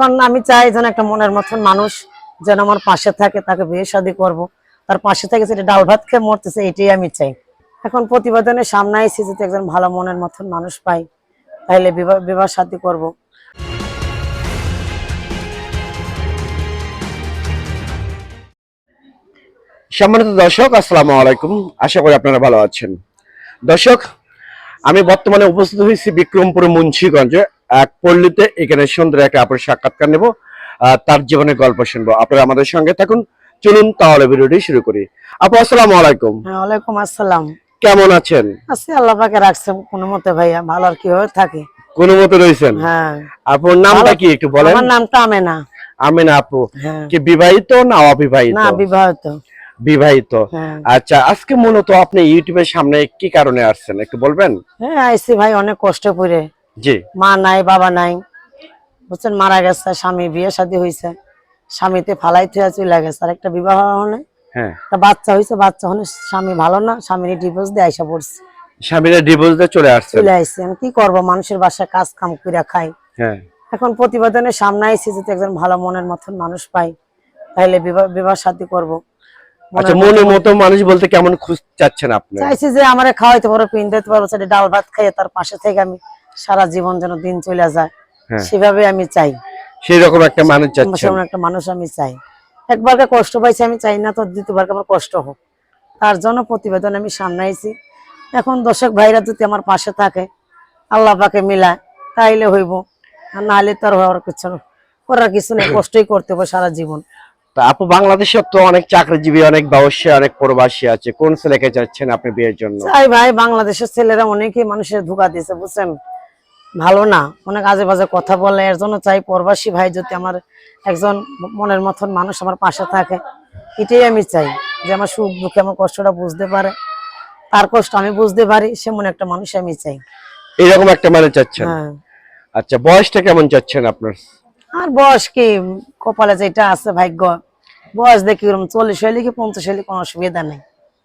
এখন আমি চাই যেন একটা মনের মতন মানুষ যেন আমার পাশে থাকে, তাকে বিয়ে শাদী করব। তার পাশে থেকে সেটা ডাল ভাত খেয়ে মরতেছে, এটাই আমি চাই। এখন প্রতিবেদনের সামনে এসে যদি একজন ভালো মনের মতন মানুষ পাই তাহলে বিবাহ বিবাহ শাদী করব। সম্মানিত দর্শক, আসসালামু আলাইকুম। আশা করি আপনারা ভালো আছেন। দর্শক, আমি বর্তমানে উপস্থিত হয়েছি বিক্রমপুর মুন্সিগঞ্জে। এক পল্লীতে এখানে সুন্দর একটা আপনার সাক্ষাৎকার নেব তার জীবনের গল্প শুনব। আপনারা আমাদের সঙ্গে থাকুন। চলুন তাহলে ভিডিওটি শুরু করি। আপু আসসালামু আলাইকুম। হ্যাঁ ওয়ালাইকুম আসসালাম। কেমন আছেন? আছি আল্লাহ পাকে রাখছে কোনো মতে ভাইয়া ভালো আর কীভাবে থাকে। কোন মতো রয়েছেন? হ্যাঁ। আপুর নামটা কি একটু বলেন? আমার নামটা আমেনা। আমিনা আপু। হ্যাঁ। কি বিবাহিত না অবিবাহিত? না বিবাহিত। বিবাহিত। হ্যাঁ। আচ্ছা আজকে মূলত আপনি ইউটিউবের সামনে কি কারণে আসছেন একটু বলবেন? হ্যাঁ আইসি ভাই অনেক কষ্ট করে। জি। মা নাই বাবা নাই। বুঝছেন মারা গেছে স্বামী বিয়ে শাদী হয়েছে স্বামীতে ফালাই থুয়া চলে গেছে। আর একটা বিবাহ হলে হ্যাঁ। বাচ্চা হয়েছে বাচ্চা হলে স্বামী ভালো না স্বামীর ডিভোর্স দিয়ে আইসা পড়ছে। স্বামীরা ডিভোর্স দিয়ে চলে আসছেন চলে আইসি আমি কি করব? মানুষের বাসায় কাজ কাম করে খাই। হ্যাঁ। এখন প্রতিবেদনের সামনে যদি একজন ভালো মনের মতন মানুষ পাই। তাহলে বিবাহ বিবাহ শাদী করব। আচ্ছা মনের মতো- মতো মানুষ বলতে কেমন খুঁজ চাচ্ছেন আপনি? চাইছি যে আমারে খাওয়াইতে পিন্দাইতে পারব সেটা ডাল ভাত খাইয়ে তার পাশে থেকে আমি সারা জীবন যেন দিন চলে যায় হ্যাঁ। সেভাবে আমি চাই। সেই রকম একটা মানুষ চাচ্ছেন। একটা মানুষ আমি চাই। একবারকে কষ্ট পাইছি আমি চাই না তো দ্বিতীয়বার আমার কষ্ট হোক। তার জন্য প্রতিবেদন আমি সামনে আইছি এখন দর্শক ভাইরা যদি আমার পাশে থাকে আল্লাহ পাকে মিলায় তাইলে হইব। আর নাহলে তো আর হওয়ার কিছু করার কিছু নেই কষ্টই করতে হবে সারা জীবন। তা আপু বাংলাদেশে তো অনেক চাকরিজীবী অনেক ব্যবসায়ী অনেক প্রবাসী আছে। কোন ছেলেকে চাচ্ছেন আপনি বিয়ের জন্য? চাই ভাই বাংলাদেশের ছেলেরা অনেকেই মানুষের ধোকা দিয়েছে বুঝছেন? ভালো না অনেক আজে বাজে কথা বলে এর জন্য চাই প্রবাসী ভাই যদি আমার একজন মনের মতন মানুষ আমার পাশে থাকে। এটাই আমি চাই যে আমার সুখ দুঃখে আমার কষ্টটা বুঝতে পারে। তার কষ্ট আমি বুঝতে পারি সেমন একটা মানুষ আমি চাই। এরকম একটা মানুষ চাচ্ছেন? হ্যাঁ। আচ্ছা বয়সটা কেমন চাচ্ছেন আপনার? আর বয়স কি কপালে যেটা আছে ভাগ্য বয়স দেখি ওরকম চল্লিশ হইলে কি পঞ্চাশ হইলে কোনো অসুবিধা নেই।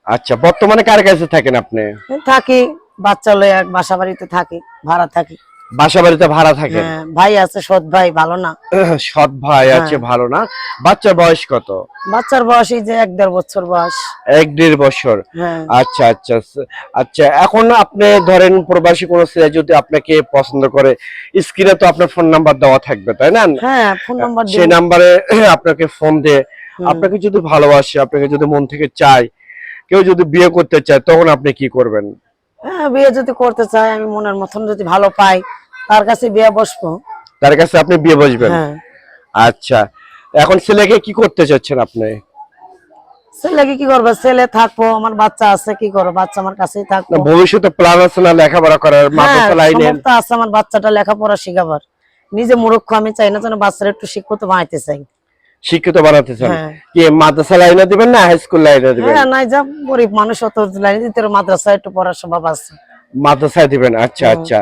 আচ্ছা বর্তমানে কার কাছে থাকেন আপনি? থাকি বাচ্চা লয়ে এক বাসা বাড়িতে থাকি ভাড়া থাকি। বাসা বাড়িতে ভাড়া থাকেন হ্যাঁ, ভাই আছে সৎ ভাই ভালো না। সৎ ভাই আছে হ্যাঁ। ভালো না। বাচ্চার বয়স কত? বাচ্চার বয়স এই যে এক দেড় বছর বয়স। এক দেড় বছর। হ্যাঁ। আচ্ছা আচ্ছা আচ্ছা এখন আপনি ধরেন প্রবাসী কোন ছেলে যদি আপনাকে পছন্দ করে স্ক্রিনে তো আপনার ফোন নাম্বার দেওয়া থাকবে তাই না? হ্যাঁ ফোন নাম্বার সেই নাম্বারে আপনাকে ফোন দিয়ে আপনাকে যদি ভালোবাসে আপনাকে যদি মন থেকে চায় কেউ যদি বিয়ে করতে চায় তখন আপনি কি করবেন? বিয়ে যদি করতে চাই আমি মনের মতন যদি ভালো পাই তার কাছে বিয়ে বসবো। তার কাছে আপনি বিয়ে বসবেন? হ্যাঁ। আচ্ছা। এখন ছেলেকে কি করতে চাচ্ছেন আপনি? ছেলেকে কি করব? ছেলে থাকব আমার বাচ্চা আছে কি করব? বাচ্চা আমার কাছেই থাকব। ভবিষ্যতে প্ল্যান আছে না লেখাপড়া করার? হ্যাঁ মাদ্রাসা লাইনে? আছে আমার বাচ্চাটা লেখাপড়া শিখাবার। নিজে মূর্খ আমি চাই না যেন বাচ্চারা একটু শিক্ষিত বানাইতে চাই। শিক্ষিত বানাতে চান। হ্যাঁ। কি মাদ্রাসা লাইনে দিবেন না হাই স্কুল লাইনে দিবেন? হ্যাঁ নাই যা গরিব মানুষ অত লাইনে দিতে মাদ্রাসায় একটু পড়ার স্বভাব আছে। মাদ্রাসায় দিবেন আচ্ছা আচ্ছা।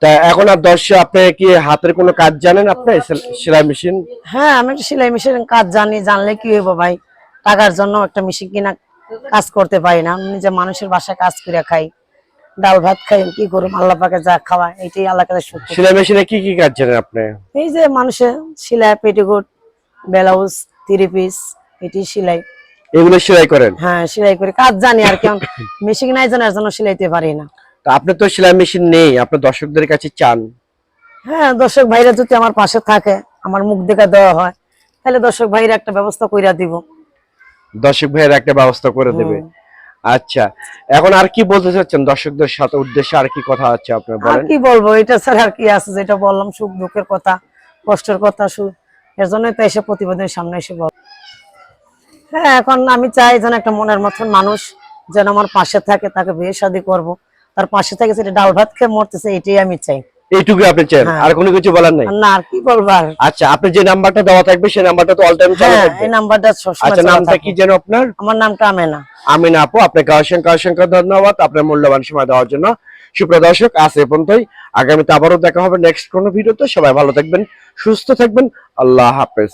তা এখন আর দর্শক আপনি কি হাতের কোনো কাজ জানেন আপনি? সেলাই মেশিন? হ্যাঁ আমি সেলাই মেশিন কাজ জানি জানলে কি হইব ভাই? টাকার জন্য একটা মেশিন কিনা কাজ করতে পারি না। আমি নিজে মানুষের বাসায় কাজ করে খাই। ডাল ভাত খাই কি করুম আল্লাহ পাকে যা খাওয়া এটাই আল্লাহ কাছে সেলাই মেশিনে কি কি কাজ জানেন আপনি? এই যে মানুষের সেলাই পেটিকোট ব্লাউজ থ্রি পিস এটি সেলাই। এগুলো সেলাই করেন? হ্যাঁ সেলাই করে। কাজ জানি আর কেমন মেশিন নাই জানার জন্য সেলাইতে পারি না। তা আপনি তো সেলাই মেশিন নেই আপনি দর্শকদের কাছে চান। হ্যাঁ দর্শক ভাইরা যদি আমার পাশে থাকে আমার মুখ দেখা দেওয়া হয় তাহলে দর্শক ভাইরা একটা ব্যবস্থা কইরা দিব। দর্শক ভাইয়ের একটা ব্যবস্থা করে দেবে। আচ্ছা এখন আর কি বলতে চাচ্ছেন? দর্শকদের সাথে উদ্দেশ্যে আর কি কথা আছে আপনার আর বলেন? কি বলব এটা ছাড়া আর কি আছে যেটা বললাম সুখ দুঃখের কথা কষ্টের কথা সুখ এর জন্যই তো এসে প্রতিবেদনের সামনে এসে বল। হ্যাঁ এখন আমি চাই যেন একটা মনের মতন মানুষ যেন আমার পাশে থাকে, তাকে বিয়ে শাদী করব। তার পাশে থেকে সেটা ডাল ভাত খেয়ে মরতেছে, এটাই আমি চাই। এইটুকু আপনি চান? হ্যাঁ। আর কোনো কিছু বলার নাই? না আর কি বলবার? আচ্ছা আপনি যে নাম্বারটা দেওয়া থাকবে সেই নাম্বারটা তো অল টাইম চালু হ্যাঁ থাকবে। এই নাম্বারটা সবসময় আচ্ছা নামটা কি যেন আপনার? আমার নামটা আমেনা। আমেনা আপু আপনাকে অসংখ্য অসংখ্য ধন্যবাদ আপনার মূল্যবান সময় দেওয়ার জন্য। সুপ্রিয় দর্শক আজ এ পর্যন্তই। আগামীতে আবারও দেখা হবে নেক্সট কোনো ভিডিওতে। সবাই ভালো থাকবেন সুস্থ থাকবেন। আল্লাহ হাফেজ।